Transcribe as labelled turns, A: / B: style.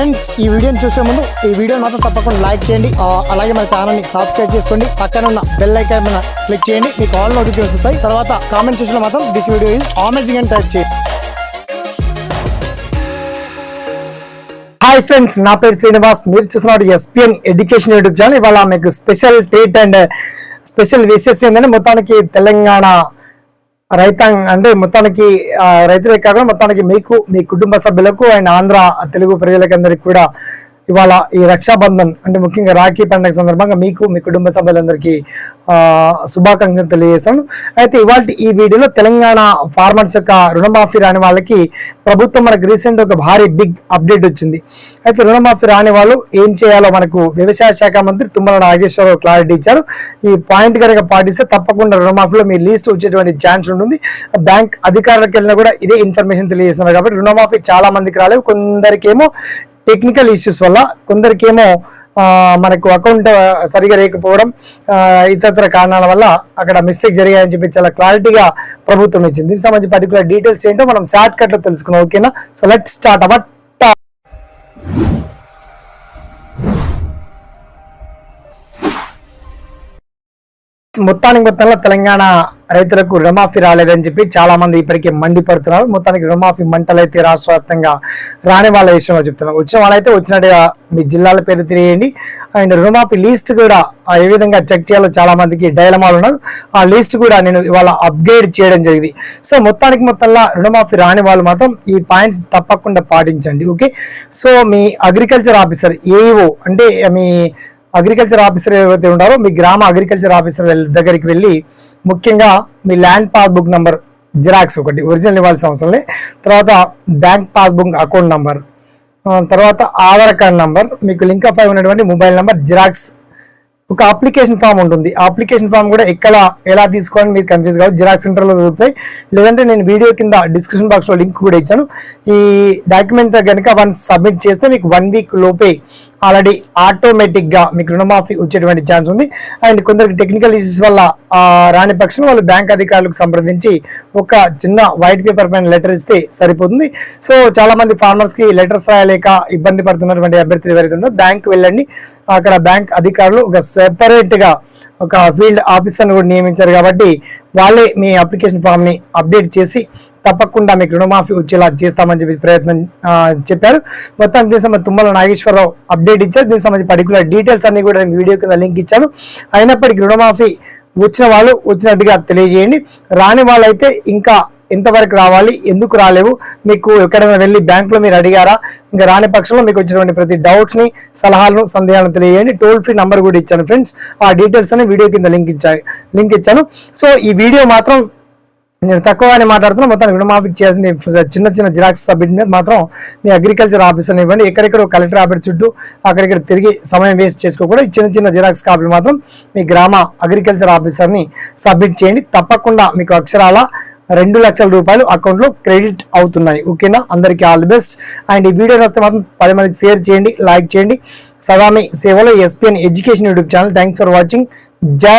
A: Friends ఈ వీడియోని చూసే ముందు ఈ వీడియో మాత్రం తప్పకుండా లైక్ చేయండి. అలాగే మన ఛానల్ని సబ్స్క్రైబ్ చేసుకోండి. పక్కన ఉన్న బెల్ ఐకాన్ మీద క్లిక్ చేయండి. మీకు ఆల్ నోటిఫికేషన్ వస్తాయి. తర్వాత కామెంట్ చూసిన మాత్రం దిస్ వీడియో ఈజ్ అమేజింగ్ అని టైప్ చేయండి. హాయ్ ఫ్రెండ్స్ నా పేరు శ్రీనివాస్. మీరు చూసినట్టు ఎస్పిఎన్ ఎడ్యుకేషన్ యూట్యూబ్ ఛానల్ ఇవాళ మీకు special treat and special wishes ఏంటంటే మొత్తానికి తెలంగాణ రైతాంగ అంటే మొత్తానికి రైతులే కాకుండా మొత్తానికి మీకు మీ కుటుంబ సభ్యులకు అండ్ ఆంధ్ర తెలుగు ప్రజలకందరికీ కూడా ఇవాళ ఈ రక్షాబంధన్ అంటే ముఖ్యంగా రాఖీ పండుగ సందర్భంగా మీకు మీ కుటుంబ సభ్యులందరికీ శుభాకాంక్షలు తెలియజేస్తాను. అయితే ఇవాళ ఈ వీడియోలో తెలంగాణ ఫార్మర్స్ యొక్క రుణమాఫీ రాని వాళ్ళకి ప్రభుత్వం మనకు రీసెంట్ ఒక భారీ బిగ్ అప్డేట్ వచ్చింది. అయితే రుణమాఫీ రాని వాళ్ళు ఏం చేయాలో మనకు వ్యవసాయ శాఖ మంత్రి తుమ్మల నాగేశ్వరరావు క్లారిటీ ఇచ్చారు. ఈ పాయింట్ కనుక పాటిస్తే తప్పకుండా రుణమాఫీలో మీ లీస్ట్ వచ్చేటువంటి ఛాన్స్ ఉంటుంది. బ్యాంక్ అధికారులకు వెళ్ళినా కూడా ఇదే ఇన్ఫర్మేషన్ తెలియజేస్తున్నారు కాబట్టి రుణమాఫీ చాలా మందికి రాలేదు. కొందరికేమో టెక్నికల్ ఇష్యూస్ వల్ల కొందరికేమో మనకు అకౌంట్ సరిగా లేకపోవడం ఇతరతర ఇతర కారణాల వల్ల అక్కడ మిస్టేక్ జరిగాయని చెప్పి చాలా క్లారిటీగా ప్రభుత్వం ఇచ్చింది. దీనికి సంబంధించి పర్టికులర్ డీటెయిల్స్ ఏంటో మనం షార్ట్ కట్లో ఓకేనా సో లెట్ స్టార్ట్ అబౌట్ మొత్తానికి మొత్తంలో తెలంగాణ రైతులకు రుణమాఫీ రాలేదని చెప్పి చాలా మంది ఇప్పటికే మండిపడుతున్నారు. మొత్తానికి రుణమాఫీ మంటలు అయితే రాష్ట్ర వ్యాప్తంగా రాని వాళ్ళ విషయంలో చెప్తున్నారు వచ్చిన వాళ్ళైతే వచ్చినట్టుగా మీ జిల్లాల పేరు తెలియండి. అండ్ రుణమాఫీ లిస్ట్ కూడా ఏ విధంగా చెక్ చేయాలో చాలా మందికి డైలమాలు ఉన్నారు ఆ లిస్ట్ కూడా నేను ఇవాళ అప్గ్రేడ్ చేయడం జరిగింది. సో మొత్తానికి మొత్తంలో రుణమాఫీ రాని వాళ్ళు మాత్రం ఈ పాయింట్స్ తప్పకుండా పాటించండి. ఓకే? సో మీ అగ్రికల్చర్ ఆఫీసర్ ఏఓ అంటే మీ అగ్రికల్చర్ ఆఫీసర్ ఎవరైతే ఉన్నారో మీ గ్రామ అగ్రికల్చర్ ఆఫీసర్ దగ్గరికి వెళ్ళి ముఖ్యంగా మీ ల్యాండ్ పాస్బుక్ నంబర్ జిరాక్స్ ఒకటి ఒరిజినల్ ఇవ్వాల్సిన అవసరం తర్వాత బ్యాంక్ పాస్బుక్ అకౌంట్ నంబర్. తర్వాత ఆధార్ కార్డ్ నంబర్ మీకు లింక్ అప్ అయి ఉన్నటువంటి మొబైల్ నంబర్ జిరాక్స్ ఒక అప్లికేషన్ ఫామ్ ఉంటుంది. ఆ అప్లికేషన్ ఫామ్ కూడా ఎక్కడ ఎలా తీసుకోవాలని మీరు కన్ఫ్యూజ్ కావాలి జిరాక్స్ సెంటర్లో దొరుకుతాయి. లేదంటే నేను వీడియో కింద డిస్క్రిప్షన్ బాక్స్లో లింక్ కూడా ఇచ్చాను. ఈ డాక్యుమెంట్ కనుక వన్ సబ్మిట్ చేస్తే మీకు వన్ వీక్ లోపే ఆల్రెడీ ఆటోమేటిక్గా మీకు రుణమాఫీ వచ్చేటువంటి ఛాన్స్ ఉంది. అండ్ కొందరికి టెక్నికల్ ఇష్యూస్ వల్ల రాని పక్షం వాళ్ళు బ్యాంక్ అధికారులకు సంప్రదించి ఒక చిన్న వైట్ పేపర్ పైన లెటర్ ఇస్తే సరిపోతుంది. సో చాలామంది ఫార్మర్స్కి ఫార్మర్స్కి లెటర్స్ రాయలేక ఇబ్బంది పడుతున్నటువంటి అభ్యర్థులు ఎవరైతే ఉన్నారో బ్యాంక్ వెళ్ళండి. అక్కడ బ్యాంక్ అధికారులు ఒక సెపరేట్గా ఒక ఫీల్డ్ ఆఫీసర్ని కూడా నియమించారు కాబట్టి వాళ్ళే మీ అప్లికేషన్ ఫామ్ని అప్డేట్ చేసి తప్పకుండా మీకు రుణమాఫీ వచ్చేలా చేస్తామని చెప్పి ప్రయత్నం చెప్పారు. మొత్తం దీనికి సంబంధించి తుమ్మల నాగేశ్వరరావు అప్డేట్ ఇచ్చారు. దీనికి సంబంధించి పర్టికులర్ డీటెయిల్స్ అన్ని కూడా నేను వీడియో కింద లింక్ ఇచ్చాను. అయినప్పటికీ రుణమాఫీ వచ్చిన వాళ్ళు వచ్చినట్టుగా తెలియజేయండి. రాని వాళ్ళైతే ఇంకా ఎంతవరకు రావాలి ఎందుకు రాలేవు మీకు ఎక్కడైనా వెళ్ళి బ్యాంకులో మీరు అడిగారా ఇంకా రాని పక్షంలో మీకు వచ్చినటువంటి ప్రతి డౌట్స్ని సలహాలను సందేహాలను తెలియజేయండి. టోల్ ఫ్రీ నంబర్ కూడా ఇచ్చాను ఫ్రెండ్స్. ఆ డీటెయిల్స్ అని వీడియో కింద లింక్ ఇచ్చా లింక్ ఇచ్చాను. సో ఈ వీడియో మాత్రం నేను తక్కువగానే మాట్లాడుతున్నా మొత్తం రుణమాఫీ చేయాల్సిన చిన్న చిన్న జిరాక్స్ సబ్మిట్ మీద మాత్రం మీ అగ్రికల్చర్ ఆఫీసర్ని ఇవ్వండి. ఎక్కడెక్కడ కలెక్టర్ ఆఫీస్ చుట్టూ అక్కడెక్కడ తిరిగి సమయం వేస్ట్ చేసుకోకూడదు ఈ చిన్న చిన్న జిరాక్స్ కాపీలు మాత్రం మీ గ్రామ అగ్రికల్చర్ ఆఫీసర్ని సబ్మిట్ చేయండి. తప్పకుండా మీకు అక్షరాల రెండు లక్షల రూపాయలు అకౌంట్లో క్రెడిట్ అవుతున్నాయి. ఓకేనా? అందరికీ ఆల్ ది బెస్ట్. అండ్ ఈ వీడియో వస్తే మాత్రం పది మందికి షేర్ చేయండి లైక్ చేయండి. సదామి సేవలో SPN education YouTube channel. Thanks for watching. జై